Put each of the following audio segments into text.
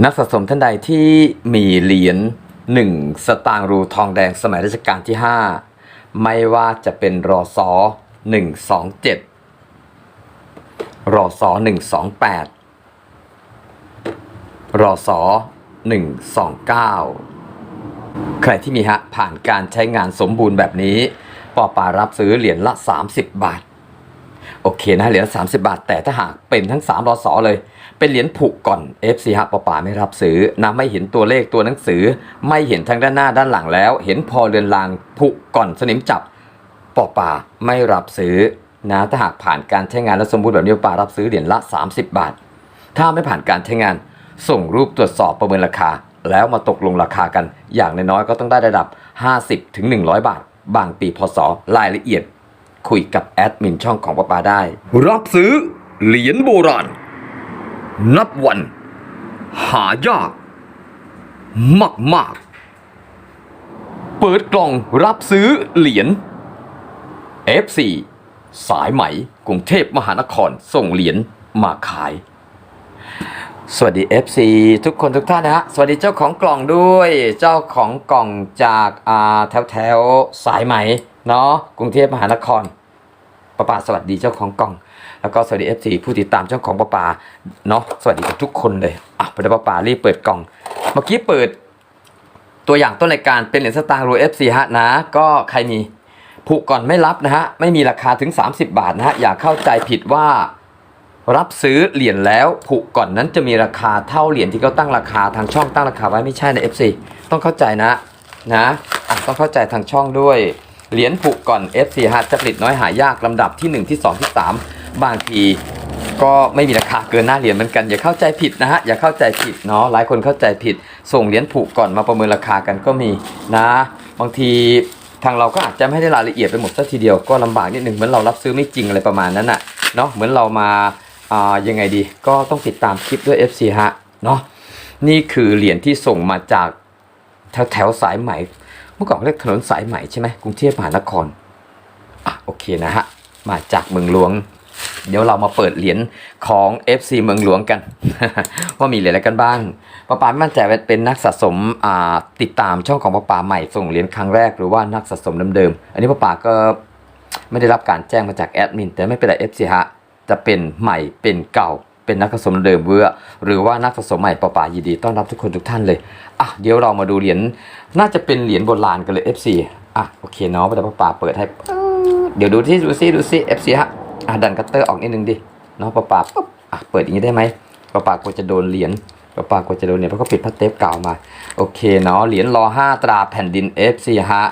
นักสะสมท่านใดที่มีเหรียญ1 สตางค์รูทองแดงสมัยรัชกาลที่ 5 ไม่ว่าจะเป็นรอซอ127 รอซอ128 รอซอ129 ใครที่มีฮะผ่านการใช้งานสมบูรณ์แบบนี้ปอปารับซื้อเหรียญละ 30 บาท โอเคนะเหรียญ30 บาท แต่ถ้าหากเป็นทั้ง3รอสอเลย เป็นเหรียญผูกก่อน FC ฮะปอป่าไม่รับซื้อนะไม่เห็นตัวเลขตัวหนังสือ ไม่เห็นทางด้านหน้าด้านหลังแล้ว เห็นพอเรือนรางผูกก่อนสนิมจับปอป่าไม่รับซื้อนะถ้าหากผ่านการใช้งานและสมบูรณ์แบบนี้ปอป่ารับซื้อเหรียญละ 30 บาท ถ้าไม่ผ่านการใช้งาน ส่งรูปตรวจสอบประเมินราคา แล้วมาตกลงราคากัน อย่างน้อยๆก็ต้องได้ระดับ 50ถึง100 บาท บางปีพศรายละเอียด คุยกับแอดมินช่องของป้าปาได้ รับซื้อ เหรียญโบราณ นับวัน หายาก มาก ๆ เปิดกล่องรับซื้อเหรียญ F4 สายไหมกรุงเทพมหานครส่งเหรียญมาขาย สวัสดี FC ทุกคนทุกท่านนะฮะ สวัสดีเจ้าของกล่องด้วย เจ้าของกล่องจากอ่าแถวแถวสายไหมเนาะกรุงเทพมหานคร ป้าป่าสวัสดีเจ้าของกล่อง แล้วก็สวัสดี FC ผู้ติดตามเจ้าของป้าป่าเนาะสวัสดีกับทุกคนเลยอะปเดี๋ยวป้าป่ารีบเปิดกล่อง เมื่อกี้เปิด ตัวอย่างต้นรายการเป็นเหรียญสตางค์รู FC ฮะนะ ก็ใครมีผูกก่อนไม่รับนะฮะไม่มีราคาถึง 30 บาทนะฮะอย่าเข้าใจผิดว่ารับซื้อเหรียญแล้วผูกก่อนนั้นจะมีราคาเท่าเหรียญที่เขาตั้งราคาทางช่องตั้งราคาไว้ไม่ใช่ใน FC ต้องเข้าใจนะนะอะต้องเข้าใจทางช่องด้วย เหรียญผูกก่อน FC ฮะจะผลิตน้อยหายากลำดับที่ 1 ที่ 2 ที่ 3 บางทีก็ไม่มีราคาเกินหน้าเหรียญเหมือนกันอย่าเข้าใจผิดนะฮะอย่าเข้าใจผิดเนาะหลายคนเข้าใจผิด ส่งเหรียญผูกก่อนมาประเมินราคากันก็มีนะ บางทีทางเราก็อาจจะไม่ได้รายละเอียดไปหมดสักทีเดียวก็ลำบากนิดหนึ่งเหมือนเรารับซื้อไม่จริงอะไรประมาณนั้นน่ะเนาะเหมือนเรามาอ่ายังไงดีก็ต้องติดตามคลิปด้วย FC ฮะเนาะนี่คือเหรียญที่ส่งมาจากแถวแถวสายไหม มื่อก่อนเรียกถนนสายไหม่ใช่ไหมกรุงเทพมหานครอะโอเคนะฮะมาจากเมืองหลวง เดี๋ยวเรามาเปิดเหรียญของ FC เมืองหลวงกัน ว่ามีเหรียญอะไรกันบ้างป้าปามั่นใจว่าเป็นนักสะสมติดตามช่องของป้าปาใหม่ส่งเหรียญครั้งแรกหรือว่านักสะสมเดิมๆอันนี้ป้าปาก็ไม่ได้รับการแจ้งมาจากแอดมินแต่ไม่เป็นไร FC ฮะจะเป็นใหม่เป็นเก่า เป็นนักสะสมเดิมเบื่อหรือว่านักสะสมใหม่ป่าป่ายินดีต้อนรับทุกคนทุกท่านเลยอะเดี๋ยวเรามาดูเหรียญน่าจะเป็นเหรียญโบราณกันเลย FC อะโอเคเนาะป่าป่าเปิดให้เดี๋ยวดูที่ดูซิดูซิ FC ฮะอะดันคัตเตอร์ออกนิดนึงดิเนาะป่าป่าปุ๊บอะเปิดอย่างนี้ได้ไหมป่าป่ากลัวจะโดนเหรียญป่าป่ากลัวจะโดนเหรียเพราะเขาปิดพลาสเทปเก่ามาโอเคเนาะเหรียญรอห้าตราแผ่นดิน FC ฮะ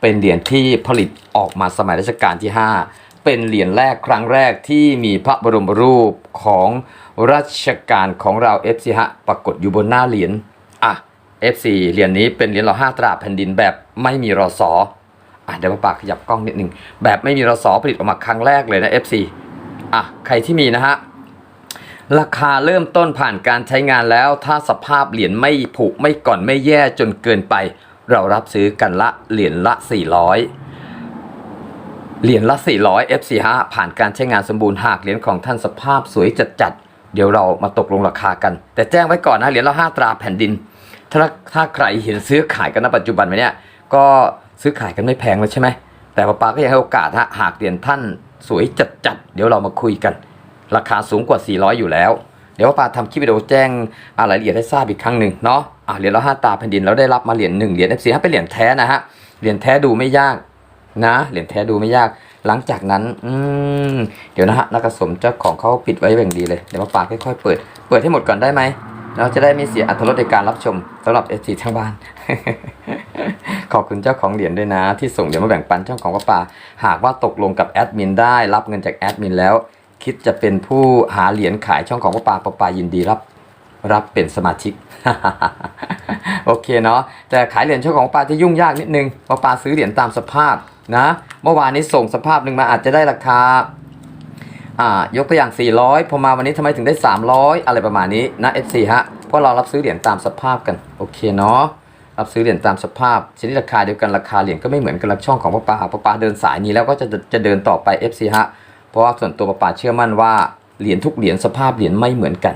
เป็นเหรียญที่ผลิตออกมาสมัยรัชกาลที่ 5 เป็นเหรียญแรกครั้งแรกที่มีพระบรมรูปของรัชกาลของเรา FC ฮะปรากฏอยู่บนหน้าเหรียญอะ FC เหรียญนี้เป็นเหรียญรอห้าตราแผ่นดินแบบไม่มีรอสออะเดี๋ยวมปากขยับกล้องนิดนึงแบบไม่มีรอสอผลิตออกมาครั้งแรกเลยนะ FC อะใครที่มีนะฮะราคาเริ่มต้นผ่านการใช้งานแล้ว ถ้าสภาพเหรียญไม่ผุไม่ก่อนไม่แย่จนเกินไป เรารับซื้อกันละเหรียญละ 400 เหรียญละ 400 F45 ผ่านการใช้งานสมบูรณ์หากเหรียญของท่านสภาพสวยจัดจัดเดี๋ยวเรามาตกลงราคากัน แต่แจ้งไว้ก่อนนะเหรียญละ 5 ตราแผ่นดิน ถ้าถ้าใครเห็นซื้อขายกันณปัจจุบันไหมเนี่ยก็ซื้อขายกันไม่แพงแล้วใช่ไหมแต่ป้าปาก็ยังให้โอกาสฮะหากเหรียญท่านสวยจัดจัดเดี๋ยวเรามาคุยกัน ราคาสูงกว่า 400 อยู่แล้ว เดี๋ยวป้าทำคลิปวิดีโอแจ้งอ่ารายละเอียดให้ทราบอีกครั้งหนึ่งเนาะอะเหรียญละห้าตาแผ่นดินเราได้รับมาเหรียญหนึ่งเหรียญ F45 เป็นเหรียญแท้นะฮะเหรียญแท้ดูไม่ยาก นะเหรียญแท้ดูไม่ยาก หลังจากนั้นอืมเดี๋ยวนะฮะนักสมเจ้าของเขาปิดไว้อย่างดีเลยเดี๋ยวป้าปาค่อยๆเปิด เปิดให้หมดก่อนได้ไหมเราจะได้ไม่เสียอัตรสในการรับชมสำหรับ FC ทางบ้าน ขอบคุณเจ้าของเหรียญด้วยนะ ที่ส่งเหรียญมาแบ่งปันเจ้าของป้าปาหากว่าตกลงกับแอดมินได้รับเงินจากแอดมินแล้ว คิดจะเป็นผู้หาเหรียญขายช่องของป้าปาป้าปายินดีรับ รับเป็นสมาชิก โอเคเนาะแต่ขายเหรียญช่องของป้าจะยุ่งยากนิดนึงเพราะป้าซื้อเหรียญตามสภาพนะเมื่อวานนี้ส่งสภาพหนึ่งมาอาจจะได้ราคาอ่ายกตัวอย่าง 400 พอมาวันนี้ทำไมถึงได้ 300 อะไรประมาณนี้นะ FC ฮะเพราะเรารับซื้อเหรียญตามสภาพกันโอเคเนาะรับซื้อเหรียญตามสภาพชนิดราคาเดียวกันราคาเหรียญก็ไม่เหมือนกันละช่องของป้าปาป้าปาเดินสายนี้แล้วก็จะจะเดินต่อไป FC ฮะเพราะว่าส่วนตัวป้าปาเชื่อมั่นว่าเหรียญทุกเหรียญสภาพเหรียญไม่เหมือนกัน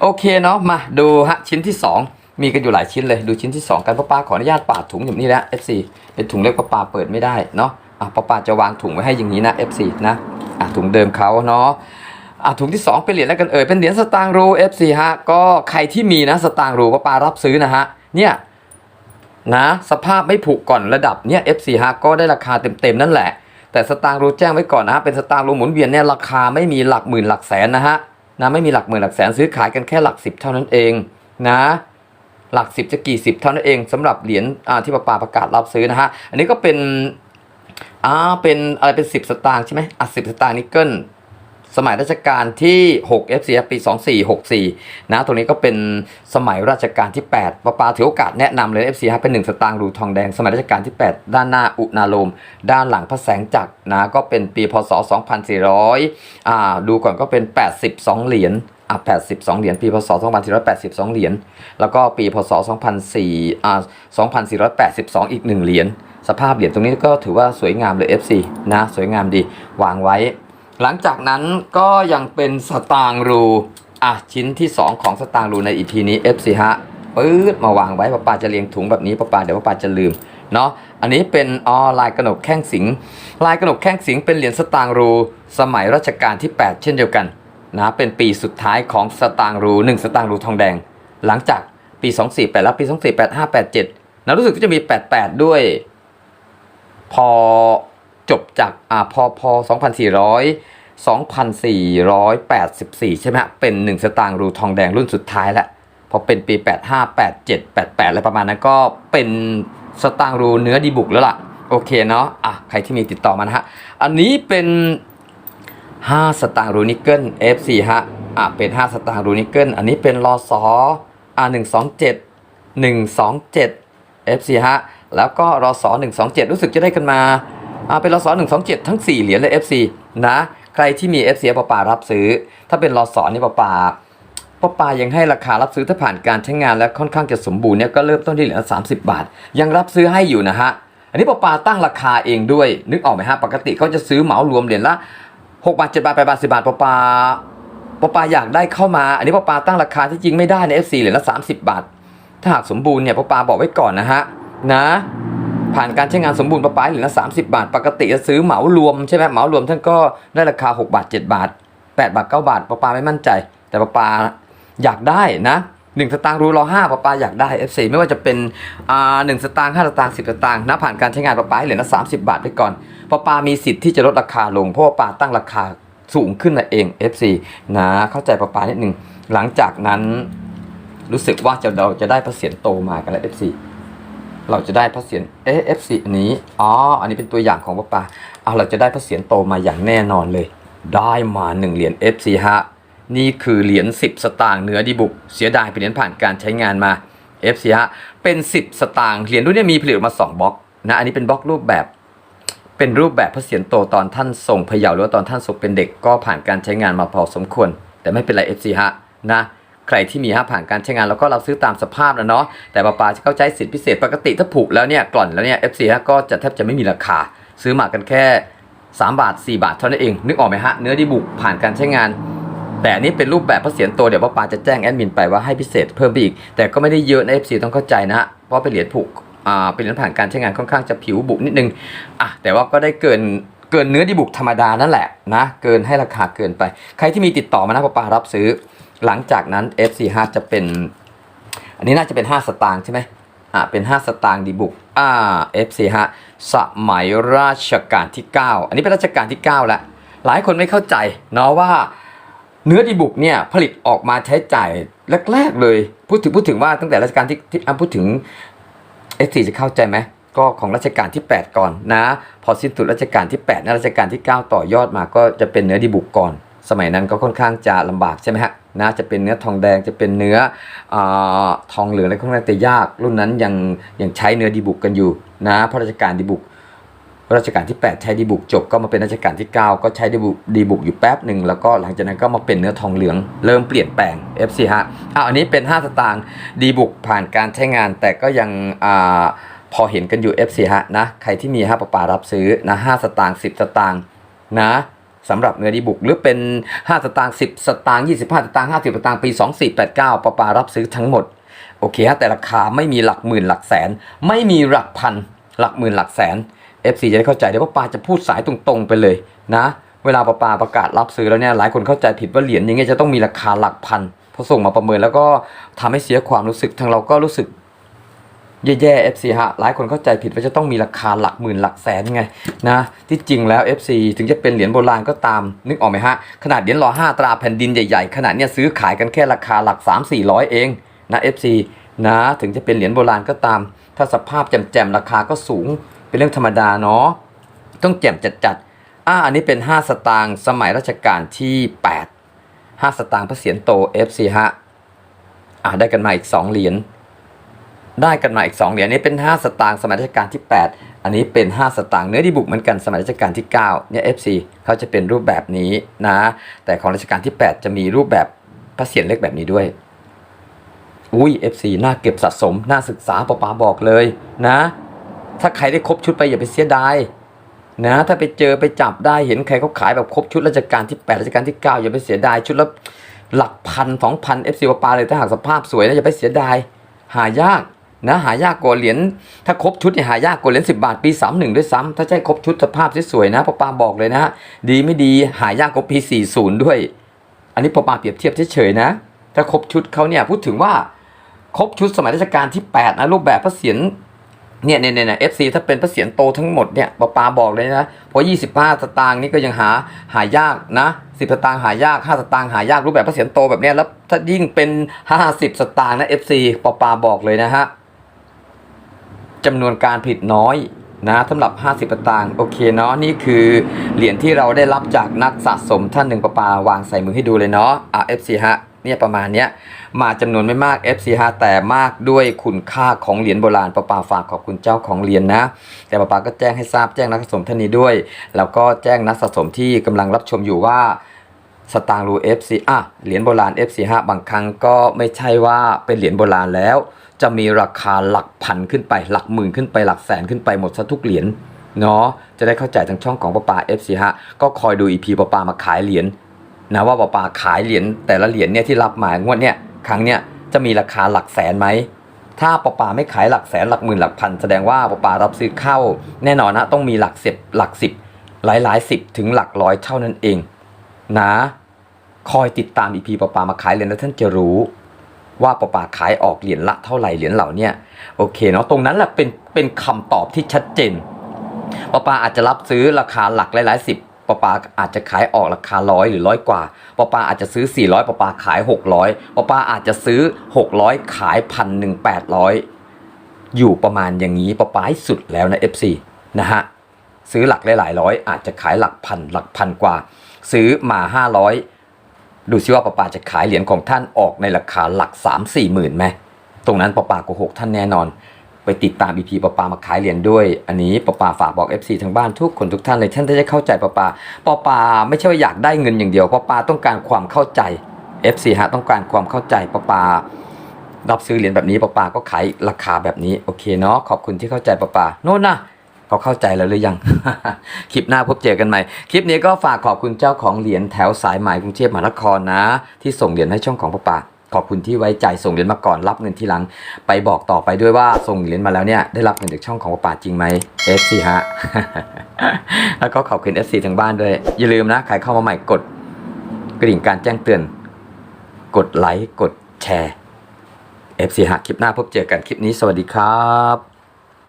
โอเคเนาะมาดูฮะชิ้นที่ 2 มีกันอยู่หลายชิ้นเลยดูชิ้นที่ 2 กันป้าปาขออนุญาตปาดถุงอย่างนี้แล้ว FC เป็นถุงเล็กป้าปาเปิดไม่ได้เนาะอะป้าปาจะวางถุงไว้ให้อย่างนี้นะ FC นะอะถุงเดิมเขาเนาะอะถุงที่ 2 เป็นเหรียญอะไรกันเอ่ยเป็นเหรียญสตางค์รู FC ฮะก็ใครที่มีนะสตางค์รูป้าปารับซื้อนะฮะเนี่ยนะสภาพไม่ผุก่อนระดับเนี่ย FC ฮะก็ได้ราคาเต็มๆนั่นแหละ แต่สตางค์รูแจ้งไว้ก่อนนะฮะเป็นสตางค์รูหมุนเวียนเนี่ยราคาไม่มีหลักหมื่นหลักแสนนะฮะ นะไม่มีหลักหมื่นหลักแสนซื้อขายกันแค่หลักสิบเท่านั้นเองนะหลักสิบจะกี่สิบเท่านั้นเองสำหรับเหรียญอ่าที่ปปาประกาศรับซื้อนะฮะอันนี้ก็เป็นอ่าเป็นอะไรเป็นสิบสตางค์ใช่ไหมอะสิบสตางค์นิกเกิล สมัยรัชกาลที่ 6 FC ปี 2464 นะ ตรงนี้ก็เป็นสมัยรัชกาลที่ 8ปาปาถือโอกาสแนะนำเลย FC ฮะเป็น 1 สตางค์รูทองแดง สมัยรัชกาลที่ 8 ด้านหน้าอุณาโลม ด้านหลังพระแสงจักรนะ ก็เป็นปีพศ 2400 อ่า ดูก่อนก็เป็น 82 เหรียญอะ82 เหรียญ ปี พศ 2482 เหรียญ แล้วก็ปี พศ2004อ่า2482 อีก 1 เหรียญ สภาพเหรียญตรงนี้ก็ถือว่าสวยงามเลย FC นะ สวยงามดี วางไว้ หลังจากนั้นก็ยังเป็นสตางรู อะ ชิ้นที่ 2 ของสตางรูใน EP นี้ FC ฮะปื๊ดมาวางไว้ป้าปาจะเรียงถุงแบบนี้ป้าปาเดี๋ยวป้าปาจะลืมเนาะอันนี้เป็นออลายกระหนกแข้งสิง ลายกระหนกแข้งสิงเป็นเหรียญสตางรู สมัยรัชกาลที่ 8 เช่นเดียวกันนะเป็นปีสุดท้ายของสตางรู 1 สตางรูทองแดง หลังจากปี 24 8แล้วปี 24 8 5 8 7นะรู้สึกว่าจะมี 88 ด้วย พอ จบจากอ่าพอพอ2,400 2,484 ใช่ไหมฮะ เป็น 1 สตางค์รูทองแดงรุ่นสุดท้ายแล้วพอเป็นปี 85 87 88 อะไรประมาณนั้นก็เป็นสตางค์รูเนื้อดีบุกแล้วล่ะ โอเคเนาะอะใครที่มีติดต่อมานะฮะ อันนี้เป็น 5 สตางค์รูนิกเกิล F4 ฮะอะเป็น 5 สตางค์รูนิกเกิล อันนี้เป็นรอสออะ127 127 F4 ฮะ แล้วก็รอสอ127 รู้สึกจะได้กันมา เป็นรอสอ127ทั้ง4เหรียญเลย F4 นะ ใครที่มี F4 ปะปารับซื้อ ถ้าเป็นรอสอนี่ปะปาปะปายังให้ราคารับซื้อถ้าผ่านการใช้งานและค่อนข้างจะสมบูรณ์เนี่ยก็เริ่มต้นที่เหรียญละ30บาท ยังรับซื้อให้อยู่นะฮะ อันนี้ปะปาตั้งราคาเองด้วย นึกออกไหมฮะ ปกติเขาจะซื้อเหมารวมเหรียญละ6บาท7บาท8บาท10บาทปะปาปะปาอยากได้เข้ามา อันนี้ปะปาตั้งราคาที่จริงไม่ได้ใน F4 เหรียญละ30บาท ถ้าหากสมบูรณ์เนี่ยปะปาบอกไว้ก่อนนะฮะนะ ผ่านการใช้งานสมบูรณ์ปะปาเหรียญละ30บาท ปกติจะซื้อเหมารวมใช่ไหมเหมารวมท่านก็ได้ราคา 6 บาท 7 บาท 8 บาท 9 บาทปะปาไม่มั่นใจ แต่ปะปาอยากได้นะหนึ่งสตางค์รูรอห้าปะปาอยากได้ F4 ไม่ว่าจะเป็นอ่าหนึ่งสตางค์ห้าสตางค์สิบสตางค์นะผ่านการใช้งานปะปาให้เหรียญละ30บาทไปก่อนปะปามีสิทธิ์ที่จะลดราคาลงเพราะว่าปาตั้งราคาสูงขึ้นนั่นเอง F4 นะเข้าใจปะปานิดหนึ่งหลังจากนั้นรู้สึกว่าจะเราจะได้พระเศียโตมากันแล้ว F4 เราจะได้พระเศียรเอ๊ะ F4 อันนี้อ๋ออันนี้เป็นตัวอย่างของป้าปาเอาเราจะได้พระเศียรโตมาอย่างแน่นอนเลย ได้มาหนึ่งเหรียญ F4 ฮะนี่คือเหรียญ10 สตางค์เนื้อดีบุก เสียดายเป็นเหรียญผ่านการใช้งานมา F4 ฮะเป็น 10 สตางค์เหรียญรุ่นนี้มีผลิตออกมา 2บล็อกนะอันนี้เป็นบล็อกรูปแบบ เป็นรูปแบบพระเศียรโตตอนท่านทรงพยาว์หรือว่าตอนท่านทรงเป็นเด็กก็ผ่านการใช้งานมาพอสมควร แต่ไม่เป็นไร F4 ฮะนะ ใครที่มีฮะผ่านการใช้งานแล้วก็เราซื้อตามสภาพนะเนาะแต่ปาปาจะเข้าใจสิทธิพิเศษปกติถ้าผูกแล้วเนี่ยกล่อนแล้วเนี่ย F4 ฮะก็จะแทบจะไม่มีราคา ซื้อมากันแค่ 3 บาท 4 บาทเท่านั้นเอง นึกออกไหมฮะเนื้อดีบุกผ่านการใช้งาน แต่นี้เป็นรูปแบบพระเศียรโตเดี๋ยวป้าปาจะแจ้งแอดมินไปว่าให้พิเศษเพิ่มไปอีก แต่ก็ไม่ได้เยอะนะ FC ต้องเข้าใจนะเพราะเป็นเหรียญผูกอ่าเป็นเหรียญผ่านการใช้งานค่อนข้างจะผิวบุกนิดนึงอะแต่ว่าก็ได้เกินเกินเนื้อดีบุกธรรมดานั่นแหละนะเกินให้ราคาเกินไป ใครที่มีติดต่อมานะป้าปารับซื้อ หลังจากนั้น F45 จะเป็น อันนี้น่าจะเป็น 5 สตางค์ใช่ไหมอ่าเป็น 5 สตางค์ดีบุกอ่า F45 สมัยราชการที่ 9 อันนี้เป็นรัชกาลที่9แล้วหลายคนไม่เข้าใจเนาะว่าเนื้อดีบุกเนี่ยผลิตออกมาใช้จ่ายแรกๆเลย พูดถึงพูดถึงว่าตั้งแต่รัชกาลที่ที่อะพูดถึง F4 จะเข้าใจไหมก็ของรัชกาลที่ 8 ก่อนนะ พอสิ้นสุดรัชกาลที่8นะรัชกาลที่ 9 ต่อยอดมาก็จะเป็นเนื้อดีบุกก่อน สมัยนั้นก็ค่อนข้างจะลำบากใช่ไหมฮะ นะจะเป็นเนื้อทองแดงจะเป็นเนื้ออทองเหลืองอะไรค่อนข้างจะยากรุ่นนั้นยังยังใช้เนื้อดีบุกกันอยู่นะเพราะรัชกาลดีบุกรัชกาลที่ 8 ใช้ดีบุกจบก็มาเป็นรัชกาลที่ 9 ก็ใช้ดีบุกดีบุกอยู่แป๊บหนึ่งแล้วก็หลังจากนั้นก็มาเป็นเนื้อทองเหลือง เริ่มเปลี่ยนแปลง FC ฮะอ้าวอันนี้เป็น 5 สตางค์ดีบุกผ่านการใช้งาน แต่ก็ยังอ่าพอเห็นกันอยู่ FC ฮะนะใครที่มีฮะปะปารับซื้อนะ5สตางค์10 สตางค์นะ สำหรับเนื้อดีบุกหรือเป็น 5 สตางค์10 สตางค์25 สตางค์50 สตางค์ปี 2489ปปารับซื้อทั้งหมด โอเคฮะแต่ราคาไม่มีหลักหมื่นหลักแสน ไม่มีหลักพัน หลักหมื่นหลักแสน FC จะได้เข้าใจเดี๋ยวป้าปาจะพูดสายตรงๆไปเลยนะเวลาป้าปาประกาศรับซื้อแล้วเนี่ยหลายคนเข้าใจผิดว่าเหรียญอย่างเงี้ยจะต้องมีราคาหลักพันพอส่งมาประเมินแล้วก็ทำให้เสียความรู้สึกทางเราก็รู้สึก แย่ๆ FC ฮะ หลายคนเข้าใจผิดว่าจะต้องมีราคาหลักหมื่นหลักแสนไงนะ ที่จริงแล้ว FC ถึงจะเป็นเหรียญโบราณก็ตาม นึกออกไหมฮะ ขนาดเหรียญรอห้าตราแผ่นดินใหญ่ๆ ขนาดเนี้ยซื้อขายกันแค่ราคาหลัก 3 4 0 0 เองนะ FC นะ ถึงจะเป็นเหรียญโบราณก็ตาม ถ้าสภาพแจ่มๆ ราคาก็สูง เป็นเรื่องธรรมดาเนาะ ต้องแจ่มจัดๆ อ่าอันนี้เป็น 5 สตางค์สมัยรัชกาลที่ 8 5 สตางค์พระเศียรโต FC ฮะ อ่าได้กันมาอีก 2 เหรียญ ได้กันมาอีก 2 เหรียญนี้เป็น 5 สตางค์สมัยรัชกาลที่ 8 อันนี้เป็น 5 สตางค์เนื้อดีบุกเหมือนกันสมัยรัชกาลที่ 9 เนี่ย FC เขาจะเป็นรูปแบบนี้นะ แต่ของรัชกาลที่ 8 จะมีรูปแบบพระเศียรเล็กแบบนี้ด้วย อุ้ย FC น่าเก็บสะสม น่าศึกษาปอปาบอกเลยนะ ถ้าใครได้ครบชุดไปอย่าไปเสียดายนะถ้าไปเจอไปจับได้เห็นใครเขาขายแบบครบชุดรัชกาลที่8รัชกาลที่ 9 อย่าไปเสียดายชุดละหลักพันสองพัน FC ปอปาเลยถ้าหากสภาพสวยนะอย่าไปเสียดายหายาก นะหายากกว่าเหรียญถ้าครบชุดเนี่ยหายากกว่าเหรียญสิบาทปีสามหนึ่งด้วยซ้ำถ้าใช่ครบชุดสภาพสวยๆนะปอปาบอกเลยนะ ดีไม่ดีหายากกว่าปีสี่ศูนย์ด้วย อันนี้ปอปาเปรียบเทียบเฉยๆนะ ถ้าครบชุดเขาเนี่ยพูดถึงว่าครบชุดสมัยรัชกาลที่แปดนะรูปแบบพระเศียรเนี่ยเนี่ยเนี่ยเอฟซีถ้าเป็นพระเศียรโตทั้งหมดเนี่ยปอปาบอกเลยนะเพราะยี่สิบห้าสตางค์นี่ก็ยังหาหายากนะสิบสตางค์หายากห้าสตางค์หายากรูปแบบพระเศียรโตแบบเนี้ยแล้วถ้ายิ่งเป็นห้าสิบสตางค์นะเอฟซีปอปาบอกเลยนะฮะ จำนวนการผลิตน้อยนะสำหรับ 50สตางค์โอเคเนาะนี่คือเหรียญที่เราได้รับจากนักสะสมท่านหนึ่งประปาวางใส่มือให้ดูเลยเนาะอะ FC ฮะเนี่ยประมาณเนี้ยมาจำนวนไม่มาก FC ฮะแต่มากด้วยคุณค่าของเหรียญโบราณประปาฝากขอบคุณเจ้าของเหรียญนะแต่ประปาก็แจ้งให้ทราบแจ้งนักสะสมท่านนี้ด้วย แล้วก็แจ้งนักสะสมที่กำลังรับชมอยู่ว่า สตางค์รู FC อะเหรียญโบราณ FC ฮะบางครั้งก็ไม่ใช่ว่าเป็นเหรียญโบราณแล้ว จะมีราคาหลักพันขึ้นไปหลักหมื่นขึ้นไปหลักแสนขึ้นไปหมดซะทุกเหรียญเนาะจะได้เข้าใจทางช่องของปาปา FC ฮะก็คอยดู EP ปาปามาขายเหรียญนะว่าปาปาขายเหรียญแต่ละเหรียญเนี่ยที่รับมางวดเนี่ยครั้งเนี่ยจะมีราคาหลักแสนไหมถ้าปาปาไม่ขายหลักแสนหลักหมื่นหลักพันแสดงว่าปปารับซื้อเข้า แน่นอนนะต้องมีหลักสิบหลักสิบหลายหลายสิบถึงหลักร้อยเท่านั้นเองนะ คอยติดตามอีพีปปามาขายเหรียญแล้วท่านจะรู้ว่าปปาขายออกเหรียญละเท่าไหร่เหรียญเหล่านี้โอเคเนาะตรงนั้นแหละเป็นเป็นคำตอบที่ชัดเจนปปาอาจจะรับซื้อราคาหลักหลายๆสิบปปาอาจจะขายออกราคาร้อยหรือร้อยกว่าปปาอาจจะซื้อ 400ปปาขาย 600ปปาอาจจะซื้อ 600 ขายพันหนึ่งแปดร้อยอยู่ประมาณอย่างนี้ปปาสุดแล้วนะ FC นะฮะซื้อหลักหลายๆร้อยอาจจะขายหลักพันหลักพันกว่า ซื้อมา 500 ดูซิว่าป้าปาจะขายเหรียญของท่านออกในราคาหลัก 3 4 หมื่นไหมตรงนั้นป้าปาโกหกท่านแน่นอน ไปติดตามอีพีป้าปามาขายเหรียญด้วย อันนี้ป้าปาฝากบอก FC ทางบ้านทุกคนทุกท่านเลยท่านจะได้เข้าใจป้าปาป้าปาไม่ใช่ว่าอยากได้เงินอย่างเดียวป้าปาต้องการความเข้าใจ FC ฮะต้องการความเข้าใจป้าปารับซื้อเหรียญแบบนี้ป้าปาก็ขายราคาแบบนี้โอเคเนาะขอบคุณที่เข้าใจป้าปาโน่นนะ เขาเข้าใจแล้วหรือยัง คลิปหน้าพบเจอกันใหม่ คลิปนี้ก็ฝากขอบคุณเจ้าของเหรียญแถวสายไหมกรุงเทพมหานครนะ ที่ส่งเหรียญให้ช่องของป้าปาขอบคุณที่ไว้ใจส่งเหรียญมาก่อนรับเงินทีหลัง ไปบอกต่อไปด้วยว่าส่งเหรียญมาแล้วเนี่ยได้รับเงินจากช่องของป้าปาจริงไหม FC ฮะ แล้วก็ขอบคุณ FC ทางบ้านด้วย อย่าลืมนะใครเข้ามาใหม่กด กระดิ่งการแจ้งเตือน กดไลค์กดแชร์ FC ฮะคลิปหน้าพบเจอกันคลิปนี้สวัสดีครับ